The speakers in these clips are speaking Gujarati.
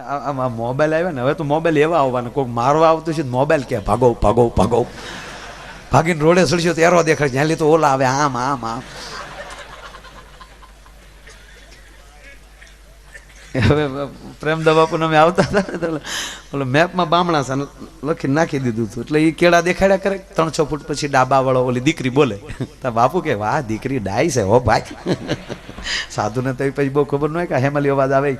આમ મોબાઈલ આવ્યા ને, હવે તો મોબાઈલ એવા આવવાના. કોઈક મારવા આવતું છે મોબાઈલ કે ભાગો ભાગો ભાગો. ભાગીને રોડે સડશો તો દેખાય જ્યાં લીધો ઓલા આવે, આમ આમ આમ. હવે પ્રેમદા બાપુને અમે આવતા હતા ને, એટલે ઓલો મેપમાં બામણા છે લખી નાખી દીધું હતું. એટલે એ કેળા દેખાડ્યા કરે ત્રણ છ ફૂટ પછી ડાબા વાળો ઓલી દીકરી બોલે. તો બાપુ કે, વાહ, દીકરી ડાય છે હો ભાઈ. સાધુને તો પછી બહુ ખબર ન હોય કે હેમલી અવાજ આવે.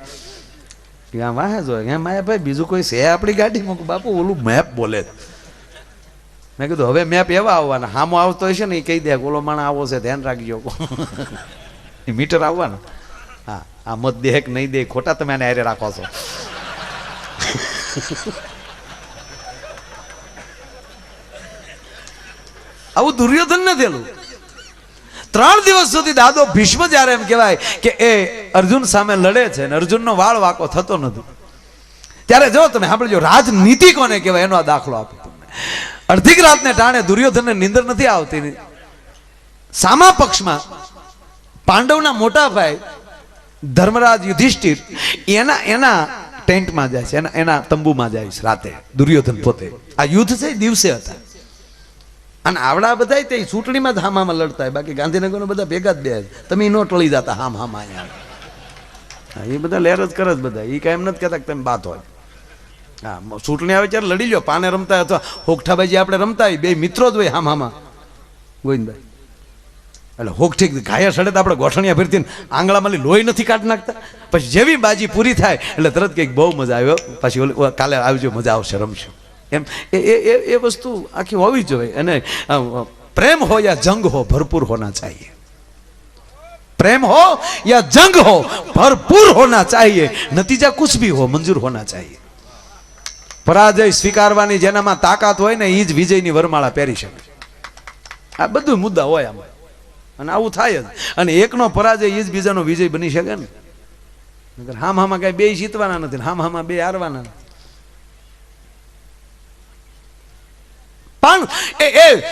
ત્યાં વાહે જો, એમ માયા ભાઈ બીજું કોઈ છે આપણી ગાડીમાં? બાપુ, ઓલું મેપ બોલે મેં કીધું, હવે મેપ એવા આવવાના. હામો આવતો હશે ને એ કહી દે કે ઓલો માણા આવો છે, ધ્યાન રાખજો. એ મીટર આવવાના? હા, આ મત દે કે નહીં દે, ખોટા તમે આને હારે રાખો છો. આવું દુર્યોધન ને થયેલું. ત્રણ દિવસ સુધી દાદો ભીષ્મ જ્યારે એમ કહેવાય કે એ અર્જુન સામે લડે છે અને અર્જુનનો વાળ વાકો થતો નથી. ત્યારે જો તમે સાંભળજો, રાજનીતિ કોને કહેવાય? એનો આ દાખલો આપો તમને. અડધીક રાતને ટાણે દુર્યોધનને નિંદર નથી આવતી. સામા પક્ષમાં પાંડવના મોટા ભાઈ ધર્મરાજ યુધિષ્ઠિર એના એના ટેન્ટમાં જાય છે, એના એના તંબુમાં જાય છે રાતે, દુર્યોધન પોતે. આ યુદ્ધ છે દિવસે હતા. અને આવડા બધા તે ચૂંટણીમાં જ હામામાં લડતા હોય. બાકી ગાંધીનગરનો બધા ભેગા જ બે તમે નો ટળી જતા હામ હામ અહીંયા એ બધા લહેર જ કરે જ બધા. એ કાંઈ એમ નથી કહેતા કે તમે બાત હોય. હા ચૂંટણી આવે ત્યારે લડી લો પાને રમતા અથવા હોગઠાબાજી આપણે રમતા હોય, બે મિત્રો જ હોય હામ હામાં ગોવિંદભાઈ. એટલે હોક ઠીક ઘાયા સડે તો આપણે ગોઠણિયા ફેરતી આંગળામાં લોહી નથી કાઢી નાખતા. પછી જેવી બાજી પૂરી થાય, એટલે તરત કંઈક બહુ મજા આવ્યો પછી કાલે આવજો, મજા આવશે, રમશું. એમ એ એ એ એ વસ્તુ આખી હોવી જોઈએ અને અ, પ્રેમ હો યા જંગ હો ભરપૂર હોના ચાહીએ प्रेम हो या जंग हो भरपूर होना चाहिए नतीजा कुछ भी हो मंजूर होना चाहिए પરાજય સ્વીકારવાની જેનામાં તાકાત હોય ને એ જ વિજયની વરમાળા પહેરી શકે આ બધું મુદ્દા હોય આમાં અને આવું થાય જ અને એકનો પરાજય એ જ બીજાનો વિજય બની શકે ને નકર હામ હામાં કઈ બે જીતવાના નથી ને હામ હામાં બે હારવાના નથી પણ એ એ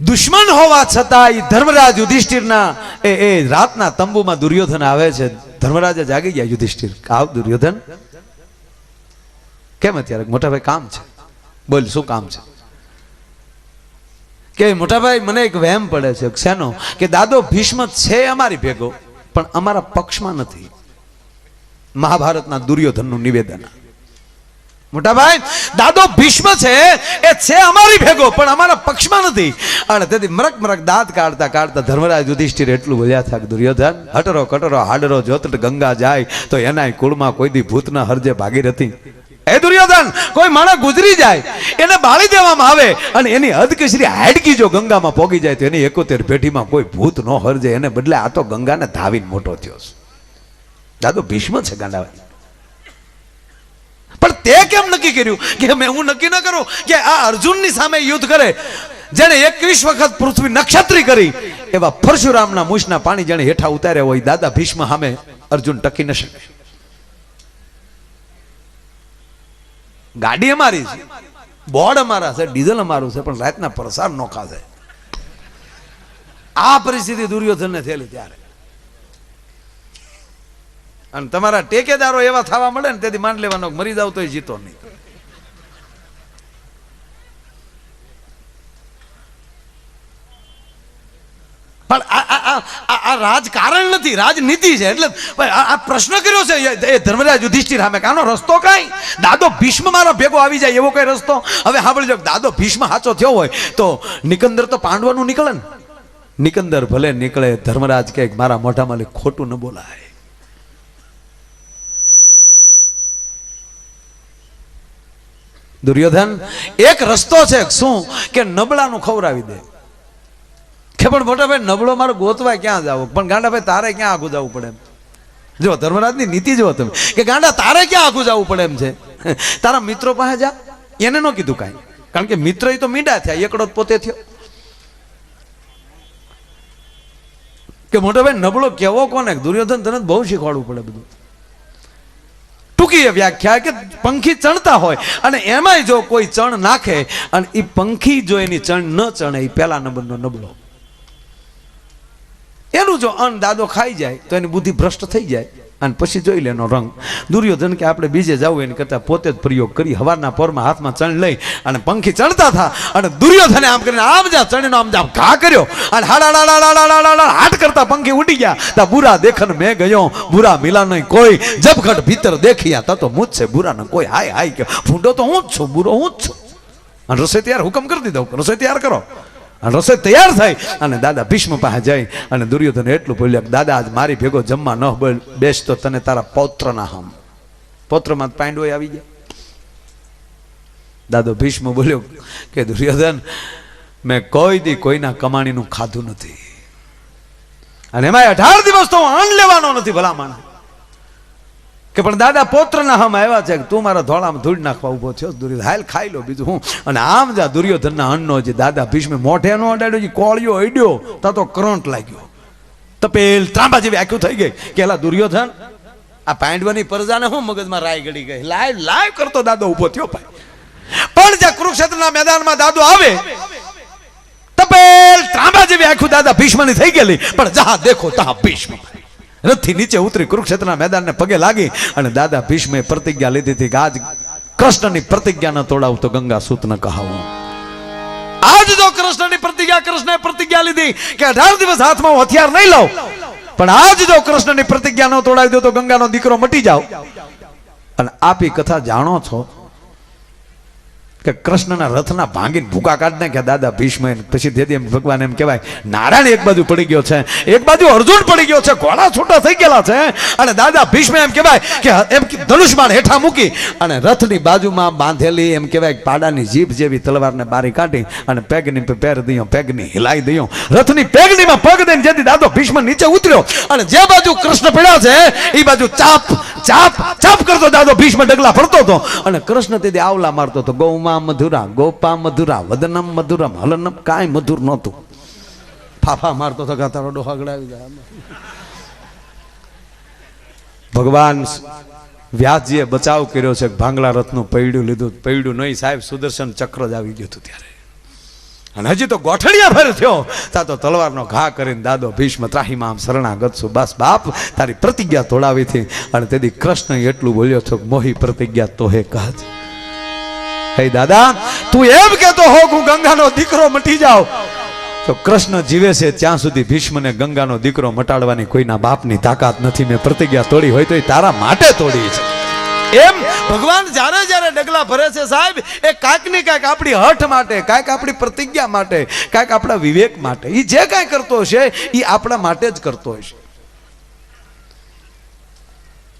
દુશ્મન હોવા છતાં એ ધર્મરાજ યુધિષ્ઠિરના, એ એ રાતના તંબુમાં દુર્યોધન આવે છે. ધર્મરાજા જાગી ગયા યુધિષ્ઠિર. આવ દુર્યોધન. કેમ અત્યારે? મોટા ભાઈ કામ છે. બોલ, શું કામ છે? કે મોટાભાઈ, મને એક વહેમ પડે છે શેનો કે દાદો ભીષ્મ છે અમારી ભેગો, પણ અમારા પક્ષમાં નથી. મહાભારતના દુર્યોધનનું નિવેદન. મોટાભાઈ, દાદો ભીષ્મ છે, એ છે અમારી ભેગો, પણ અમારા પક્ષમાં નથી. અને તેથી મરક મરક દાંત કાઢતા કાઢતા ધર્મરાજ યુધિષ્ઠિર એટલું બોલ્યા થાય દુર્યોધન, હટરો કટરો, હાડરો જોતટ ગંગા જાય, તો એનાય કુળમાં કોઈ દી ભૂતના હરજે ભાગીરથી એ દુર્યોધન, કોઈ માણસ ગુજરી જાય, એને બાળી દેવામાં આવે, અને એની અધકશ્રી હાડકી જો ગંગામાં પોગી જાય, તો એની એકોતેર પેઢીમાં કોઈ ભૂત ન હરજે, એને બદલે આ તો ગંગાને ધાવીને મોટો થયો છે. દાદો ભીષ્મ છે ગાંડાભાઈ. પણ તે કેમ નક્કી કર્યું? કે મેં હું નક્કી ન કરું? કે આ અર્જુનની સામે યુદ્ધ કરે? જેને એકવીસ વખત પૃથ્વી નક્ષત્રી કરી. એવા પરશુરામના મુશના પાણી જેને હેઠા ઉતાર્યા હોય, દાદા ભીષ્મ સામે અર્જુન ટકી ન શકે. ગાડી અમારી છે. બોર્ડ અમારા છે, ડીઝલ અમારું છે, પણ રાતના પ્રસાર નોખા છે. આ પરિસ્થિતિ દુર્યોધનને થયેલી ત્યારે. અને તમારા ટેકેદારો એવા થવા મળે ને તેથી માંડ લેવાનો મરી જાવ તોય જીતો નહીં. પણ આ રાજકારણ નથી, રાજનીતિ છે. એટલે આ પ્રશ્ન કર્યો છે, એ- ધર્મરાજ યુધિષ્ઠિર સામે કાનો રસ્તો કાંઈ? દાદો ભીષ્મ મારો ભેગો આવી જાય એવો કઈ રસ્તો? હવે સાંભળજો દાદો ભીષ્મ સાચો થયો હોય તો નિકંદર તો પાંડવાનું નીકળે ને? નિકંદર ભલે નીકળે, ધર્મરાજ કે મારા મોઢામાં ખોટું ન બોલાય. દુર્યોધન, એક રસ્તો છે શું કે નબળાનું ખવડાવી દે. કે પણ મોટા ભાઈ નબળો મારો ગોતવા ક્યાં જાવ? પણ ગાંડા ભાઈ તારે ક્યાં આગું જવું પડે એમ? જો, ધર્મરાજની નીતિ જો તમે, કે ગાંડા, તારે ક્યાં આગું જવું પડે એમ છે? તારા મિત્રો પાસે જા. એને ન કીધું કાંઈ. કારણ કે મિત્ર એ તો મીંડા થયા, એકડો પોતે થયો. કે મોટા ભાઈ નબળો કેવો કોને? દુર્યોધન તને બહુ શીખવાડવું પડે બધું. ટૂંકી વ્યાખ્યા કે પંખી ચણતા હોય. અને એમાંય જો કોઈ ચણ નાખે, અને એ પંખી જો એની ચણ ન ચણે એ પહેલા નંબરનો નબળો. એનું જો અન્ન દાદો ખાઈ જાય, તો એની બુદ્ધિ ભ્રષ્ટ થઈ જાય. અને પછી જોઈ લેનો રંગ. દુર્યોધન કે આપણે બીજે જવું એને કરતાં પોતે જ પ્રયોગ કરી હવારના પોરમાં હાથમાં ચણ લઈ અને પંખી ચણતા હતા. અને દુર્યોધને આમ કરીને આમ જા ચણનો આમ જા ઘા કર્યો. અને હાડા હાટ કરતા પંખી ઉડી ગયા. તા બુરા દેખન મેં ગયો, બુરા મિલા નહીં કોઈ. જબઘટ ભીતર દેખ્યા, તા તો મુજ છે બુરા ન કોઈ. હાય હાય, કે ભૂંડો તો હું જ છું, બુરો હું જ છું. અને રસોઈ તૈયાર હુકમ કરી દીધો. રસોઈ તૈયાર કરો. અને રસોઈ તૈયાર થઈ અને દાદા ભીષ્મ પાસે જઈ અને દુર્યોધન એટલું બોલ્યા કે, દાદા, આજ મારી ભેગો જમવા ન બોલ બેસ તો તને તારા પૌત્રના હમ. પૌત્રમાં પાંડવો આવી ગયા. દાદો ભીષ્મ બોલ્યો કે, દુર્યોધન, મેં કોઈ દી કોઈના કમાણીનું ખાધું નથી. અને એમાં અઢાર દિવસ તો હું અન્ન લેવાનો નથી ભલામણ. કે પણ દાદા, પોત્રના હમ આવ્યા છે કે તું મારા ધોળામાં ધૂળ નાખવા ઊભો થયો? દુર્યોધન હાલ ખાઈ લો બીજું હું. અને આમ જા દુર્યોધનના અન્નનો જે દાદા ભીષ્મે મોઢે નો અડાડ્યો, જે કોળિયો અડ્યો, તા તો કરંટ લાગ્યો. તપેલ ત્રાંબા જેવી આખું થઈ ગઈ. કે એલા દુર્યોધન, આ પાંડવાની પરજાને હું મગજમાં રાય ગળી ગઈ? લાઈવ લાઈવ કરતો દાદો ઊભો થયો ભાઈ. પણ જ્યાં કુરુક્ષેત્રના મેદાનમાં દાદો આવે, તપેલ ત્રાંબા જેવી આખું દાદા ભીષ્મની થઈ ગયેલી. પણ જહા દેખો તહા ભીષ્મ. રથથી નીચે ઉતરી કુરુક્ષેત્રના મેદાનને પગે લાગી અને દાદા ભીષ્મે પ્રતિજ્ઞા લીધી હતી કે આજ કૃષ્ણની પ્રતિજ્ઞા ન તોડાવ તો ગંગા સૂત ન કહાવું. આજ જો કૃષ્ણની પ્રતિજ્ઞા, કૃષ્ણએ પ્રતિજ્ઞા લીધી કે અઢાર દિવસ હાથમાં હું હથિયાર નહીં લઉં, પણ આજ જો કૃષ્ણની પ્રતિજ્ઞા ન તોડાવી દો તો ગંગાનો દીકરો મટી જાવ. અને આપી કથા જાણો છો? કે કૃષ્ણના રથના ભાંગીને ભૂકા કાઢ નાખ્યા દાદા ભીષ્મ. પછી દેદી એમ ભગવાન એમ કહેવાય, નારાયણ એક બાજુ પડી ગયો છે, એક બાજુ અર્જુન પડી ગયો છે, ઘોડા છૂટા થઈ ગયેલા છે અને દાદા ભીષ્મ એમ કહેવાય કે એમ કે ધનુષ્માન હેઠા મૂકી અને રથની બાજુમાં બાંધેલી એમ કહેવાય પાડાની જીભ જેવી તલવારને બારી કાઢી અને પેગની પેર દઈયો પેગની હિલાઈ દઈયો રથની પેગનીમાં પગ દઈને જેથી દાદો ભીષ્મ નીચે ઉતર્યો અને જે બાજુ કૃષ્ણ પડ્યા છે એ બાજુ ચાપ ચાપ ચાપ કરતો દાદો, ભીષ્મ ડગલા ફરતો હતો. અને કૃષ્ણ તેથી આવલા મારતો હતો, ગૌમાં મધુરા, ગોપા મધુરા, વદનમ મધુરમ, હલનમ કાંઈ મધુર નહોતું. ફાફા મારતો હતો ગાતારો ડોહા જાય ભગવાન વ્યાસજીએ બચાવ કર્યો છે, ભાંગલા રથનું પૈડું લીધું, પૈડું નહીં, સાહેબ, સુદર્શન ચક્ર જ આવી ગયું હતું ત્યારે. અને હજી તો ગોઠડિયા ભર થયો. તા તો તલવારનો ઘા કરીને દાદો ભીષ્મ ત્રાહીમાં આમ શરણાગત છું. બસ બાપ, તારી પ્રતિજ્ઞા તોડાવી હતી. અને તેથી કૃષ્ણ એટલું બોલ્યો છો મોહી પ્રતિજ્ઞા તો હે કાજ હે દાદા, તું એમ કેતો હો હું ગંગાનો દીકરો મટી જાવ તો કૃષ્ણ જીવે છે, ત્યાં સુધી ભીષ્મને ગંગાનો દીકરો મટાડવાની કોઈના બાપની તાકાત નથી. મેં પ્રતિજ્ઞા તોડી હોય તો એ તારા માટે તોડી છે. એમ? ભગવાન જ્યારે જ્યારે ડગલા ભરે છે સાહેબ, એ કાંઈક ને કાંઈક આપણી હઠ માટે કાંઈક આપણી પ્રતિજ્ઞા માટે કાંઈક આપણા વિવેક માટે એ જે કાંઈ કરતો હશે એ આપણા માટે જ કરતો હશે.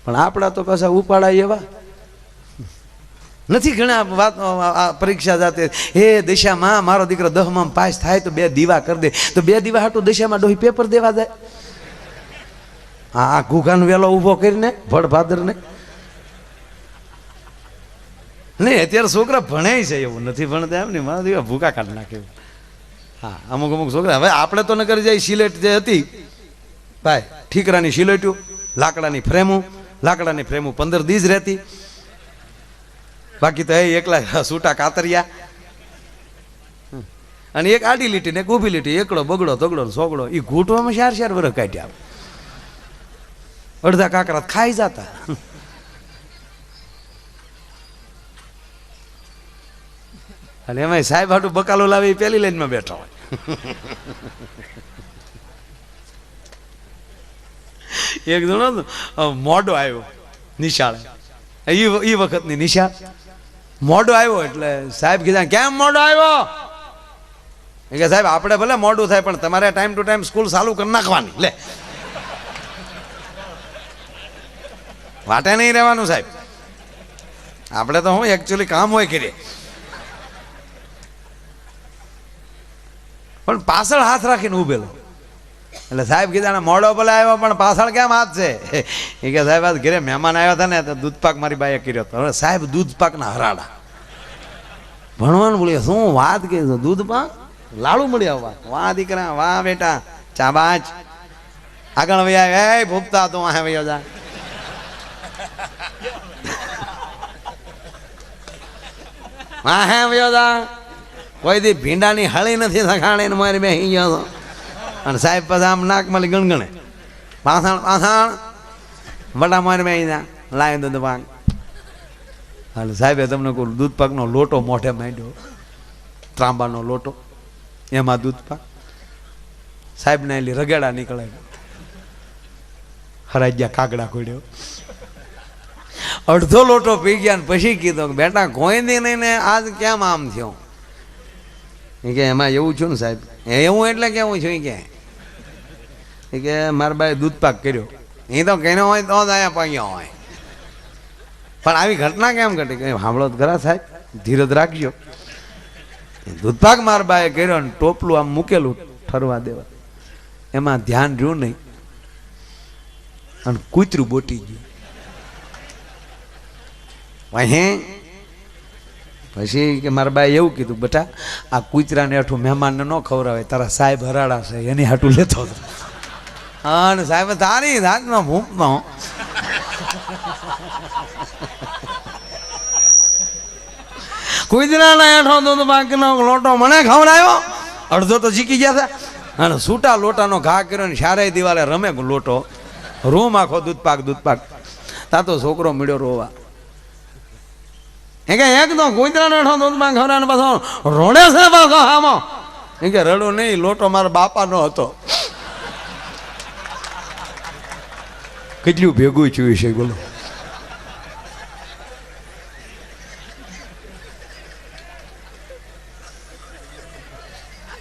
પણ આપણા તો પાછા ઉપાડા એવા. નથી ઘણા વાત પરીક્ષા જાતે, હે દિશામાં, મારો દીકરો દહમાં પાસ થાય તો બે દીવા કરી દે. તો બે દીવા હાટું દિશામાં ડોહી પેપર દેવા જાય. આ ઘૂઘાનો વેલો ઊભો કરીને ભડ ભાદરને નહીં, અત્યારે છોકરા ભણે છે એવું નથી ભણતા એમ ને મારા ભૂકા કાઢ નાખે હા, અમુક અમુક છોકરા, હવે આપણે તો નગર જાય સિલેટ જે હતી, ભાઈ, ઠીકરાની સિલેટ્યું લાકડાની ફ્રેમું લાકડાની ફ્રેમું પંદર દીજ રહેતી. બાકી તો એ એકલા સૂટા કાતરિયા. અને એક આડી લીટી ને એક લીટી, એકડો બગડો, તગડો ને સોગડો એ ઘૂંટવામાં ચાર ચાર વર્ષ કાઢ્યા. અડધા કાકરા ખાઈ જતા. અને એમાં સાહેબ હાટું બકાલો લાવી પેલી લાઈનમાં બેઠા હોય. એક જણો મોડો આવ્યો, નિશાળે. એ એ વખતની નિશાળ. મોડો આવ્યો એટલે સાહેબ કીધા, કેમ મોડો આવ્યો? કે સાહેબ, આપણે ભલે મોડું થાય, પણ તમારે ટાઈમ ટુ ટાઈમ સ્કૂલ ચાલુ કરી નાખવાની. લે. વાટે નહીં રહેવાનું સાહેબ. આપણે તો હું એકચ્યુઅલી કામ હોય કરીએ. પણ પાછળ હાથ રાખીને ઉભેલો એટલે સાહેબ કીધા મોડો ભલે આવ્યો, પણ પાછળ કેમ હાથ છે? એ કે, સાહેબ, આજ ઘરે મહેમાન આવ્યા હતા ને, તો દૂધ પાક મારી બાએ કર્યો હતો. હવે સાહેબ દૂધ પાકના હરાડા. ભણવાનું બોલ્યો, શું વાત કે છે? દૂધ પાક? લાડુ મળ્યા વાહ વાહ, દીકરા, વાહ, બેટા. ચાબાચ આગળ વૈયા એ, ભૂપતા, તું આ વયો જા. હા હે, વયો કોઈ દી ભીંડાની હળી નથી સખાણે ને મારી અહીં ગયો અને સાહેબ પછી આમ નાકમાં ગણગણે. પાસાણ પાસાણ વડા મારી મેં અહીંયા. લાય દૂધ પાક. હાલ સાહેબે તમને કોઈ દૂધ પાકનો લોટો મોઢે માંડ્યો. ત્રાંબાનો લોટો. એમાં દૂધ પાક. સાહેબને એલી રગેડા નીકળે હરાઈ ગયા, કાગડા ખોડ્યો. અડધો લોટો પી ગયા ને પછી કીધો કે, બેટા ગોઈંદી નહીં ને આજ કેમ આમ થયો? કે એમાં એવું છું ને સાહેબ. એ એવું એટલે કેવું છું કે. એ કે મારા બાએ દૂધ પાક કર્યો. એ તો કહેનો હોય તો જ અહીંયા પાક્યો હોય. પણ આવી ઘટના કેમ ઘટી? કે સાંભળો ખરા સાહેબ. ધીરજ રાખજો. દૂધપાક મારા બાએ કર્યો ને ટોપલું આમ મૂકેલું ઠરવા દેવા. એમાં ધ્યાન રહ્યું નહીં. અને કૂતરું બોટી ગયું. અહીં પછી કે મારા બાએ એવું કીધું, બેટા, આ કૂતરાને હાઠું મહેમાનને ન ખવડાવે, તારા સાહેબ હરાડા છે, એની હાટું લેતો હતો. હા સાહેબ, તારી રાતનો ભૂપનો કૂતરાના હેઠો તો બાકીનો લોટો મને ખવડાવ્યો અડધો તો જીકી ગયા હતા. અને છૂટા લોટાનો ઘા કર્યો ને શારે દિવાલે રમે લોટો. રૂમ આખો દૂધપાક દૂધપાક. દૂધ તા તો છોકરો મળ્યો રોવા. એ કે એક તો કુતરાનો હેઠો દૂધ પાક ખવડાવવાનો પાછો રોડે છે પાછો આમો. એ કે રડો નહીં લોટો મારા બાપાનો હતો. કેટલું ભેગું થયું છે બોલો.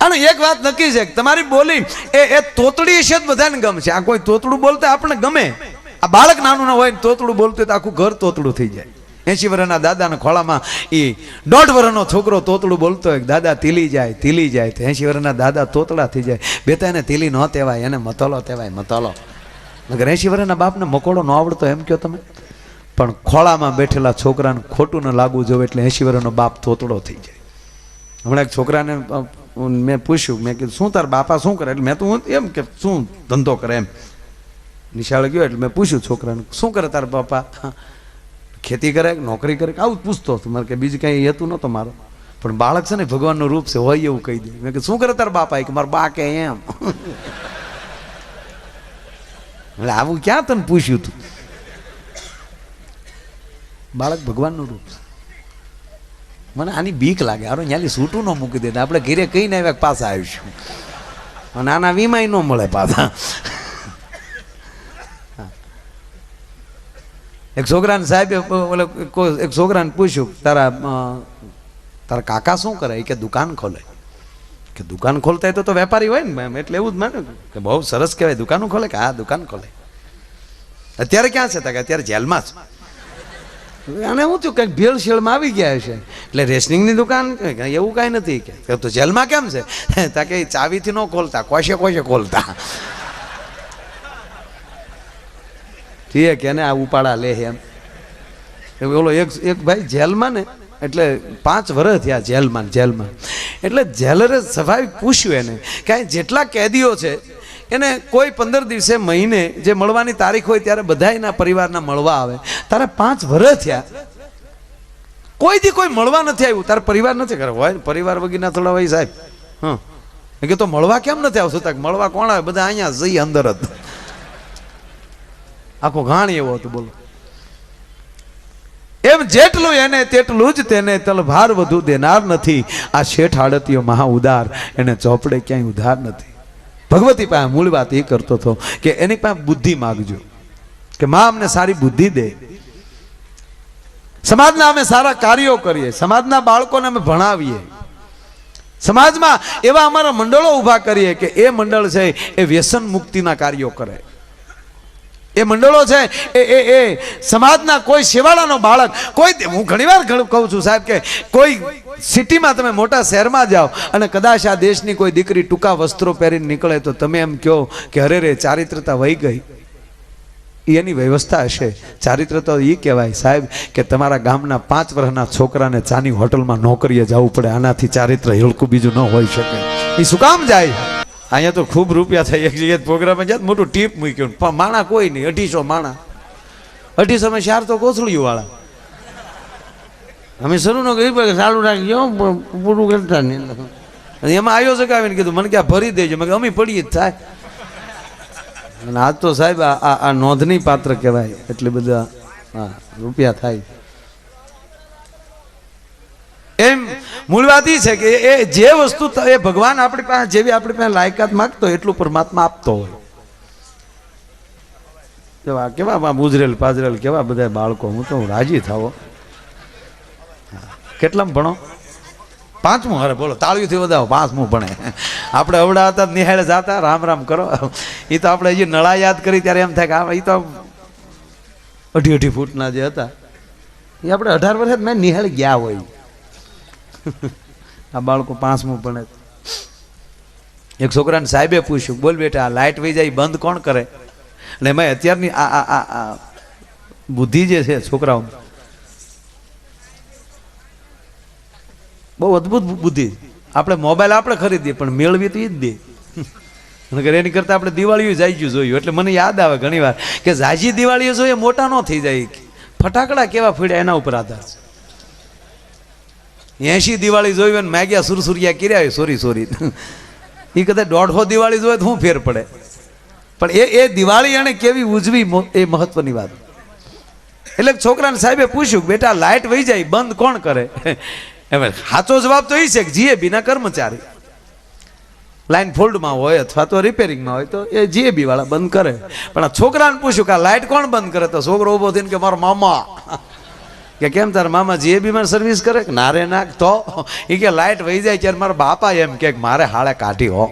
અને એક વાત નક્કી છે તમારી બોલી એ એ તોતડી છે જ બધાને ગમશે આ કોઈ તોતડું બોલતા આપણને ગમે. આ બાળક નાનું ના હોય ને તોતડું બોલતું હોય તો આખું ઘર તોતડું થઈ જાય. એસી વર્ષના દાદાના ખોળામાં એ દોઢ વર્ષનો છોકરો તોતળું બોલતો હોય દાદા, તીલી જાય તીલી જાય. તો એસી વર્ષના દાદા તોતળા થઈ જાય. બે તો એને તીલી ન કહેવાય એને મતલો કહેવાય મતલો નગર એસી વર્ષના બાપને મકોડો ન આવડતો એમ કહો તમે? પણ ખોળામાં બેઠેલા છોકરાને ખોટું ન લાગવું જોવે એટલે એસી વર્ષનો બાપ તોતળો થઈ જાય. હમણાં એક છોકરાને મેં પૂછ્યું, મેં કીધું, શું તાર બાપા શું કરે? એટલે મેં તો હું એમ કે, શું ધંધો કરે એમ? નિશાળ ગયો એટલે મેં પૂછ્યું છોકરાને, શું કરે તાર બાપા? ખેતી કરે નોકરી કરે આવું પૂછતો હતો. મારે કે બીજું કંઈ હતું નહોતો મારો. પણ બાળક છે ને ભગવાનનું રૂપ છે, હોય એવું કહી દે. મેં કે શું કરે તાર બાપા કે મારા બા કે એમ. એટલે આવું ક્યાં તને પૂછ્યું તું? બાળક ભગવાનનું રૂપ છે. મને આની બીક લાગે. હારો, ન્યાલી સૂટું ન મૂકી દે આપણે ઘેરે કહીને આવ્યા પાછા આવીશું. અને આના વીમાય ન મળે પાછા. એક છોકરાને સાહેબ ઓલે એક છોકરાને પૂછ્યું, તારા તારા કાકા શું કરે? કે, દુકાન ખોલે. કે, દુકાન ખોલતા તો તો વેપારી હોય ને એમ એટલે એવું જ માન્યું કે, બહુ સરસ કહેવાય, દુકાનો ખોલે કે, હા, દુકાન ખોલે. અત્યારે ક્યાં છે કે અત્યારે જેલમાં છે. અને હું થયું, કંઈક ભેળસેળમાં આવી ગયા છે એટલે રેશનિંગની દુકાન એવું કાંઈ નથી કે. તો જેલમાં કેમ છે? તાકે ચાવીથી ન ખોલતા, કોશે કોશે ખોલતા. ઠીક એને આ ઉપાડા લે એમ. ઓલો એક એક ભાઈ જેલમાં ને, એટલે પાંચ વર્ષ થયા જેલમાં જેલમાં. એટલે જેલરે સ્વાભાવિક પૂછ્યું એને કે જેટલા કેદીઓ છે, એને કોઈ પંદર દિવસે મહિને જે મળવાની તારીખ હોય ત્યારે બધા એના પરિવારના મળવા આવે. તારે પાંચ વર્ષ થયા. કોઈથી કોઈ મળવા નથી આવ્યું. તારે પરિવાર નથી કરે હોય પરિવાર વગીના થોડા હોય સાહેબ. હા. કે તો મળવા કેમ નથી આવશું? તાક મળવા કોણ આવે? બધા અહીંયા જઈ અંદર જ. આખો ઘાણ એવો હતો, બોલો. એમ જેટલું એને તેટલું જ તેને તલભાર વધુ દેનાર નથી. આ શેઠ આડતીયો મહા ઉદાર, એને ચોપડે ક્યાંય ઉધાર નથી. ભગવતી પાસે મૂળ વાત એ કરતો હતો કે એની પાસે બુદ્ધિ માગજો, કે માં અમને સારી બુદ્ધિ દે. સમાજના અમે સારા કાર્યો કરીએ, સમાજના બાળકોને અમે ભણાવીએ. સમાજમાં એવા અમારા મંડળો ઊભા કરીએ કે એ મંડળ છે એ વ્યસન મુક્તિના કાર્યો કરે. એ મંડળો છે. એ એ એ, સમાજના કોઈ શેવાળાનો બાળક, કોઈ હું ઘણીવાર કહું છું સાહેબ કે કોઈ સિટીમાં તમે મોટા શહેરમાં જાઓ અને કદાચ આ દેશની કોઈ દીકરી ટૂંકા વસ્ત્રો પહેરીને નીકળે તો તમે એમ કહો કે અરે રે, ચારિત્રતા વહી ગઈ. એની વ્યવસ્થા હશે. ચારિત્ર તો એ કહેવાય સાહેબ કે તમારા ગામના પાંચ વર્ષના છોકરાને ચાની હોટલમાં નોકરીએ જવું પડે. આનાથી ચારિત્ર હિલકું બીજું ન હોઈ શકે. એ શું કામ જાય? અહીંયા તો ખૂબ રૂપિયા થાય. એક જગ્યાએ પ્રોગ્રામે જાય મોટું ટીપ મૂક્યું. પણ માણા કોઈ નહીં, અઢીસો માણા. અઢીસો માં ચાર તો કોથળીઓ વાળા. અમે શરૂ ન કહ્યું ચાલુ રાખજો પૂરું કરતા નહીં. એમાં આયોજક આવીને કીધું, મને કે આ ભરી દેજો. મેં અમે પડીએ જ થાય. અને આજ તો સાહેબ, આ- આ નોંધની પાત્ર કહેવાય. એટલે બધા, હા, રૂપિયા થાય એમ મૂળ વાત એ છે કે એ જે વસ્તુ એ ભગવાન આપણી પાસે જેવી આપણી પાસે લાયકાત માગતો એટલું પરમાત્મા આપતો હોય. કેવા કેવા આ ગુજરેલ પાજરેલ કેવા બધા બાળકો? હું તો રાજી થાવો. કેટલામ ભણો? પાંચમું? અરે બોલો, તાળીઓથી વધાવો, પાંચમું ભણે. આપણે અવડા હતા, નિહાળે જતા, રામ રામ કરો. એ તો આપણે હજી નળા યાદ કરી ત્યારે એમ થાય કે એ તો અઢી અઢી ફૂટના જે હતા. એ આપણે અઢાર વર્ષે મેં નિહાળ ગયા હોય. આ બાળકો પાંચમું ભણે એક છોકરાને સાહેબે પૂછ્યું, બોલ બેટા, આ લાઇટ વહી જાય, બંધ કોણ કરે? અને એમાં અત્યારની આ આ આ બુદ્ધિ જે છે છોકરાઓ, બહુ અદ્ભુત બુદ્ધિ. આપણે મોબાઈલ આપણે ખરીદીએ, પણ મેળવી તો એ જ દે. નકર એની કરતાં આપણે દિવાળીઓ જાયજું જોયું એટલે મને યાદ આવે ઘણી વાર કે જાજી દિવાળીઓ જોઈએ, મોટા ન થઈ જાય. ફટાકડા કેવા ફીડ્યા એના ઉપર આધાર છે. એસી દિવાળી જોઈ હોય ને મેગ્યા સુરસુરિયા કર્યા હોય, સોરી સોરી. એ કદાચ દોઢસો દિવાળી જોઈએ તો શું ફેર પડે. પણ એ એ દિવાળી એણે કેવી ઉજવી એ મહત્વની વાત. એટલે છોકરાને સાહેબે પૂછ્યું, બેટા લાઇટ વહી જાય, બંધ કોણ કરે? એમ સાચો જવાબ તો એ છે કે જીએબીના કર્મચારી. લાઇન ફોલ્ડમાં હોય અથવા તો રિપેરિંગમાં હોય તો એ જીએબી વાળા બંધ કરે. પણ આ છોકરાને પૂછ્યું કે આ લાઇટ કોણ બંધ કરે? તો છોકરો ઊભો થઈને કે, મારો મામા. કે કેમ તારા મામા બી મારે સર્વિસ કરે કે નારે નાખ તો? એ કે લાઇટ વહી જાય ત્યારે મારા બાપા એમ કે મારે હાળે કાઢી હો.